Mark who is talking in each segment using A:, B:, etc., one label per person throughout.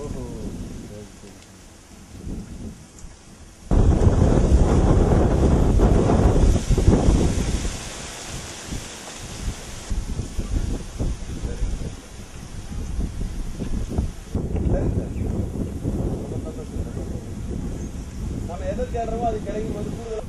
A: ஓஹோ சரி சரி
B: நம்ம எதை தேடுறோமோ அது கிடைக்கும் போது கூடுதல்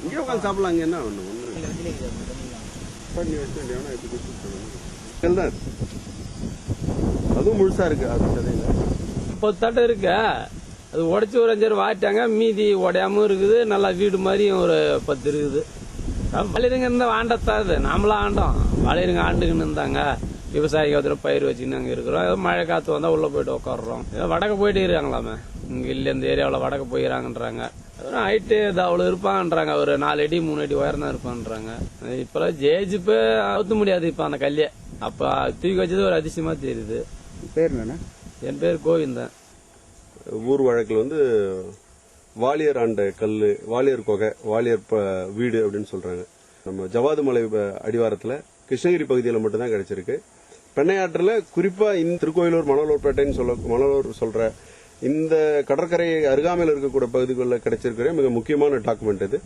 B: இங்கே உட்காந்து சாப்பிடலாம் என்ன ஒன்று ஒன்று பண்ணி வச்சு வேண்டியவனா எப்படி தான் இருக்கு. அதுவும் முழுசா இருக்கு அது சதையில
C: முப்பது தட்டை இருக்கு? அது உடச்சி ஒரு அஞ்சாறு வாட்டாங்க மீதி உடையாமும் இருக்குது நல்லா வீடு மாதிரியும் ஒரு பத்து இருக்குது. வளையருங்க இருந்தால் ஆண்டத்தாது நாமளாம் ஆண்டோம். வளையருங்க ஆண்டுக்குன்னு இருந்தாங்க. விவசாயிக்கு ஒருத்தர் பயிர் வச்சுன்னு அங்கே இருக்கிறோம். ஏதோ மழை காற்று வந்தால் உள்ளே போயிட்டு உட்காடுறோம் ஏதோ வடக்க போயிட்டு இருக்காங்களாமே இங்கே இல்லை இந்த ஏரியாவில் வடக்க போயிடறாங்கன்றாங்க ஹைட்டு இது அவ்வளோ இருப்பான்றாங்க. ஒரு நாலு அடி மூணு அடி உயரம் தான் இருப்பான்றாங்க. இப்போலாம் ஜேஜிப்பு அவுத்த முடியாது இப்போ அந்த கல்லே அப்போ தூக்கி வச்சது ஒரு அதிசயமா தெரியுது.
A: பேர் என்னண்ணா?
C: என் பேர் கோவிந்தன்
B: ஊர் வழக்கில் வந்து வாலியர் ஆண்ட கல் வாலியர் கொகை வாலியர் வீடு அப்படின்னு சொல்றாங்க. நம்ம ஜவாது மலை ப- அடிவாரத்துல கிருஷ்ணகிரி பகுதியில் மட்டும்தான் கிடைச்சிருக்கு. பெண்ணையாற்றில் குறிப்பா இந்த திருக்கோயிலூர் மணலூர்பேட்டைன்னு சொல்ல மணலூர் சொல்ற இந்த கடற்கரை அருகாமையில் இருக்கக்கூடிய பகுதிகளில் கிடைச்சிருக்கிற மிக முக்கியமான டாக்குமெண்ட் இது.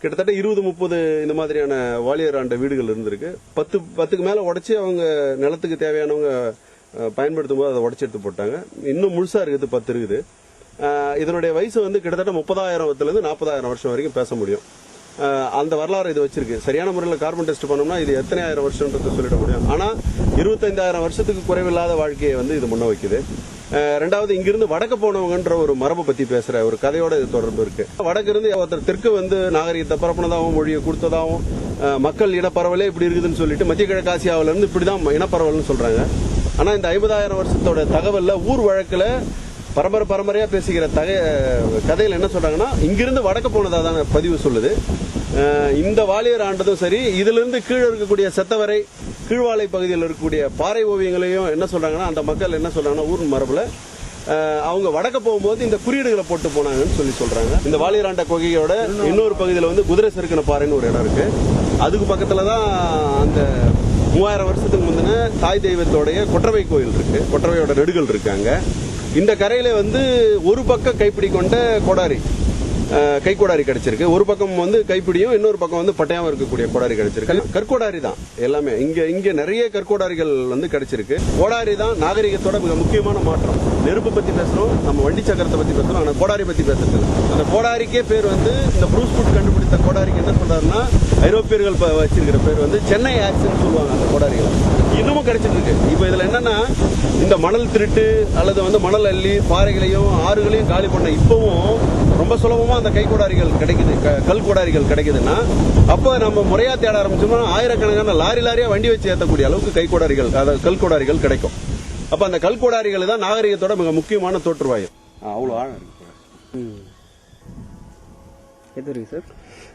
B: கிட்டத்தட்ட இருபது முப்பது இந்த மாதிரியான வாலியர் ஆண்ட வீடுகள் இருந்திருக்கு. பத்து பத்துக்கு மேலே உடச்சி அவங்க நிலத்துக்கு தேவையானவங்க பயன்படுத்தும் போது அதை உடச்சி எடுத்து போட்டாங்க. இன்னும் முழுசாக இருக்குது பத்து இருக்குது. இதனுடைய வயசு வந்து கிட்டத்தட்ட முப்பதாயிரத்துலேருந்து நாற்பதாயிரம் வருஷம் வரைக்கும் பேச முடியும். அந்த வரலாறு இது வச்சிருக்கு. சரியான முறையில் கார்பன் டெஸ்ட் பண்ணோம்னா இது எத்தனை ஆயிரம் வருஷம்ன்றதை சொல்லிட முடியும். ஆனால் இருபத்தைந்தாயிரம் வருஷத்துக்கு குறைவில்லாத வாழ்க்கையை வந்து இது முன்ன வைக்குது ரெண்டாவது இங்கிருந்து வடக்கு போனவங்கன்ற ஒரு மரபை பத்தி பேசுற ஒரு கதையோட இது தொடர்பு இருக்கு. வடக்கு இருந்து ஒருத்தர் தெற்கு வந்து நாகரிகத்தை பரப்புனதாகவும் மொழியை கொடுத்ததாகவும் மக்கள் இனப்பரவலே இப்படி இருக்குதுன்னு சொல்லிட்டு மத்திய கிழக்கு ஆசியாவில இருந்து இப்படிதான் இனப்பரவல்னு சொல்றாங்க. ஆனா இந்த ஐம்பதாயிரம் வருஷத்தோட தகவல்ல ஊர் வழக்குல பரம்பரை பரம்பரையா பேசுகிற தக கதையில என்ன சொல்றாங்கன்னா இங்கிருந்து வடக்க போனதா தான் பதிவு சொல்லுது. இந்த வாலியர் ஆண்டதும் சரி இதுல இருந்து கீழே இருக்கக்கூடிய செத்தவரை கீழ்வாலை பகுதியில் இருக்கக்கூடிய பாறை ஓவியங்களையும் என்ன சொல்றாங்கன்னா அந்த மக்கள் என்ன சொல்றாங்கன்னா ஊர் மரபுல அவங்க வடக்க போகும்போது இந்த குறியீடுகளை போட்டு போனாங்கன்னு சொல்லி சொல்றாங்க. இந்த வாலிராண்ட கொகையோட இன்னொரு பகுதியில் வந்து குதிரை செருக்கின பாறைன்னு ஒரு இடம் இருக்கு. அதுக்கு பக்கத்துல தான் அந்த மூவாயிரம் வருஷத்துக்கு முந்தின தாய் தெய்வத்தோடைய கொற்றவை கோயில் இருக்கு. கொற்றவையோட நெடுகள் இருக்காங்க இந்த கரையில வந்து ஒரு பக்கம் கைப்பிடி கொண்ட கொடாரி. கைக்கோடாரி கிடைச்சிருக்கு. ஒரு பக்கம் வந்து கைப்பிடியும் இன்னொரு பக்கம் வந்து பட்டையாவும் இருக்கக்கூடிய கோடாரி கிடைச்சிருக்கு. கற்கோடாரி தான் எல்லாமே. இங்க இங்க நிறைய கற்கோடாரிகள் வந்து கிடைச்சிருக்கு. கோடாரி தான் நாகரிகத்தோட மிக முக்கியமான மாற்றம். நெருப்பு பத்தி பேசுறோம் நம்ம வண்டி சக்கரத்தை பத்தி பேசுறோம் ஆனா கோடாரி பத்தி பேசுறது அந்த கோடாரிக்கே பேர் வந்து இந்த ப்ரூஸ் ஃபுட் கண்டுபிடித்த கோடாரிக்கு என்ன சொல்றாருன்னா ஐரோப்பியர்கள் வச்சிருக்கிற பேர் வந்து சென்னை ஆக்சன் சொல்லுவாங்க அந்த கோடாரிகளை. இன்னமும் கிடைச்சிட்டு இருக்கு இப்போ இதுல என்னன்னா இந்த மணல் திருட்டு அல்லது வந்து மணல் அள்ளி பாறைகளையும் ஆறுகளையும் காலி பண்ண இப்பவும் ரொம்ப சுலபமா அந்த கை கோடாரிகள் கிடைக்குது. க- கல் கோடாரிகள் கிடைக்குதுன்னா அப்ப நம்ம முறையா தேட ஆரம்பிச்சோம்னா ஆயிரக்கணக்கான லாரி லாரியா வண்டி வச்சு ஏத்தக்கூடிய அளவுக்கு கை கோடாரிகள் அதாவது கல் கோடாரிகள் கிடைக்கும். அப்ப அந்த கல் கோடாரிகள் தான் நாகரிகத்தோட மிக முக்கியமான தோற்றுவாயம் அவ்வளவு ஆழம் இருக்கு.
A: எது இருக்கு சார்?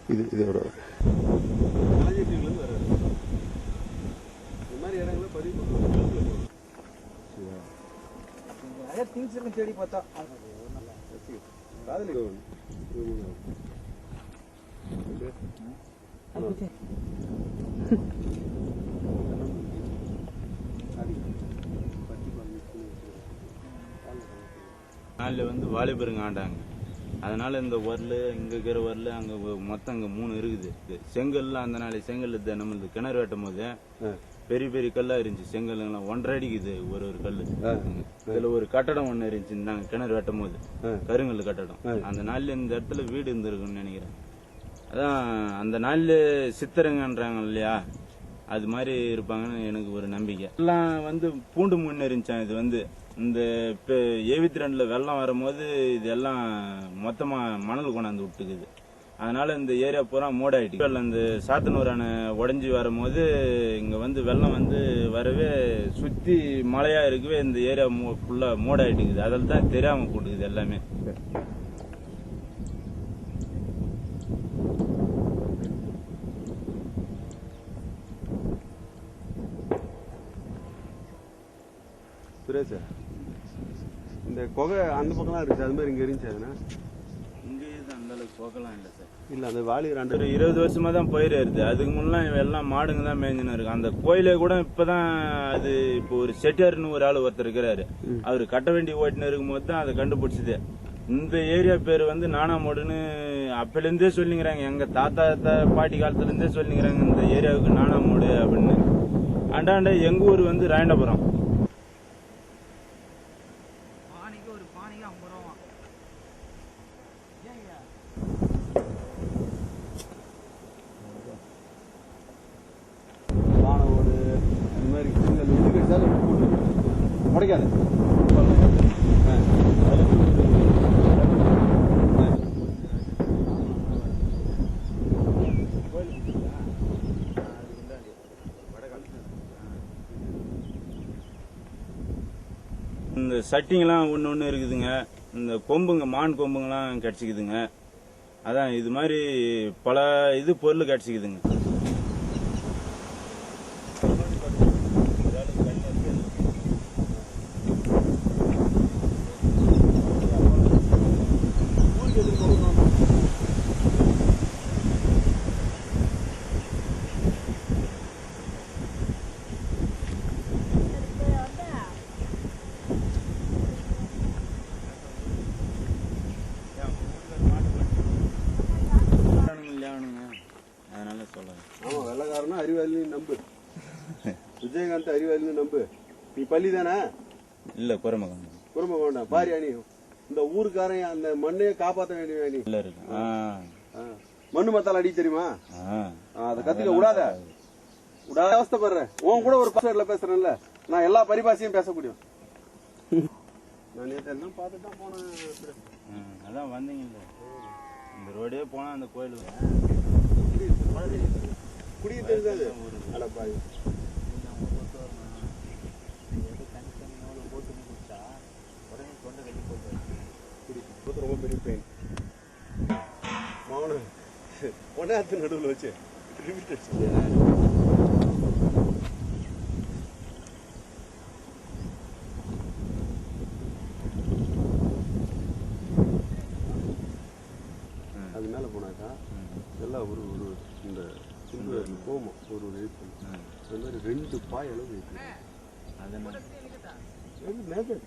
B: இது இதோட இந்த மாதிரி இடங்களை பதிவு
A: நிறைய திங்ஸ் எல்லாம் தேடி பார்த்தா
D: நாளில் வந்து வாலிபருங்க ஆண்டாங்க. அதனால இந்த வரல் இங்க இருக்கிற வரல் அங்க மொத்தம் இங்க மூணு இருக்குது. இது செங்கல்லாம் அந்த நாள் செங்கல் நம்மளுது கிணறு வெட்டும் போது பெரிய பெரிய கல்லா இருந்துச்சு செங்கல்லாம் ஒன்றரை அடிக்குது ஒரு ஒரு கல்லு. இதுல ஒரு கட்டடம் ஒண்ணு இருந்துச்சு நாங்க கிணறு வெட்டும் போது கருங்கல் கட்டடம். அந்த நாள்ல இந்த இடத்துல வீடு இருந்திருக்குன்னு நினைக்கிறேன். அதான் அந்த நாள்ல சித்திரங்கன்றாங்க இல்லையா? அது மாதிரி இருப்பாங்கன்னு எனக்கு ஒரு நம்பிக்கை. எல்லாம் வந்து பூண்டு முன்ன இருந்துச்சான் இது வந்து. இந்த இப்போ எழுபத்தி ரெண்டுல வெள்ளம் வரும்போது இதெல்லாம் மொத்தமா மணல் கொண்டாந்து விட்டுக்குது. அதனால இந்த ஏரியா பூரா மோட் ஆயிட்டு அந்த சாத்தனூர் அணை உடஞ்சி வரும்போது இங்க வந்து வெள்ளம் வந்து வரவே சுத்தி மழையா இருக்கவே இந்த ஏரியா ஃபுல்லா மோட் ஆயிட்டுக்குது அதில் தான் தெரியாம கூட்டுக்குது எல்லாமே.
B: சுரேஷ் இந்த குகை அந்த பக்கம்லாம் இருக்கு அது மாதிரி இங்க இருந்துச்சு அதுனா
D: போகலாம் இல்லை சார்.
B: இல்ல அந்த வாலியர் ஆண்டு
D: ஒரு இருபது வருஷமா தான் பயிர் ஏறுது. அதுக்கு முன்னெல்லாம் எல்லாம் மாடுங்க தான் மேய்ஞ்சுன்னு இருக்கு அந்த கோயிலே கூட இப்பதான் அது இப்போ ஒரு செட்டியார்னு ஒரு ஆள் ஒருத்தர் இருக்கிறாரு. அவர் கட்ட வேண்டி ஓட்டின்னு இருக்கும்போது தான் அதை கண்டுபிடிச்சது. இந்த ஏரியா பேர் வந்து நானாமோடுன்னு அப்பலேருந்தே சொல்லிங்கிறாங்க. எங்க தாத்தா தா- பாட்டி காலத்துல இருந்தே சொல்லிங்கிறாங்க இந்த ஏரியாவுக்கு நானாமோடு அப்படின்னு. அண்டாண்ட எங்க ஊர் வந்து ராயண்டபுரம்
A: பானைக்கு ஒரு பானைக்கு ஐம்பது ரூபா ஏங்க
B: வானவோடு இந்த மாதிரி சிங்கல் போட்டு உடைக்காது.
D: இந்த சட்டிங்கெல்லாம் ஒன்று ஒன்று இருக்குதுங்க. இந்த கொம்புங்க மான் கொம்புங்கெல்லாம் கிடச்சிக்குதுங்க. அதான் இது மாதிரி பல இது பொருள் கிடச்சிக்குதுங்க.
B: அறிவாளின்னு நம்பு. விஜயகாந்த் அறிவாளின்னு நம்பு. நீ பள்ளி தானே?
D: இல்லை குரமகம்
B: வேண்டாம். பாரியா நீ. இந்த ஊருக்காரன் அந்த மண்ணையே காப்பாற்ற வேண்டிய நீ. மண்ணு மத்தால அடி தெரியுமா? அதை கத்திக்க விடாத. விடாத அவஸ்தைப்படுற. உன் கூட ஒரு பாஸ்வேர்ட்ல பேசுறேன்ல. நான் எல்லா பரிபாஷையும் பேச முடியும். நான் நேற்று பார்த்துட்டு தான் போனேன்
D: அதான் வந்தீங்கல்ல. இந்த ரோடே போனா அந்த கோயில்
B: குடிக்க தெரியாது அட பாய் குடி ரொம்ப பெரிய பெயின் மௌனம் ஒன்னாத்து நடுவில் வச்சு அது மேல போனாக்கா எல்லாம் ஒரு ஒரு இந்த சிந்து போகும் ஒரு ஒரு எழுத்து அது மாதிரி ரெண்டு பாய் அளவு இருக்கு.
D: அதனால
B: ரெண்டு மேப்பேட்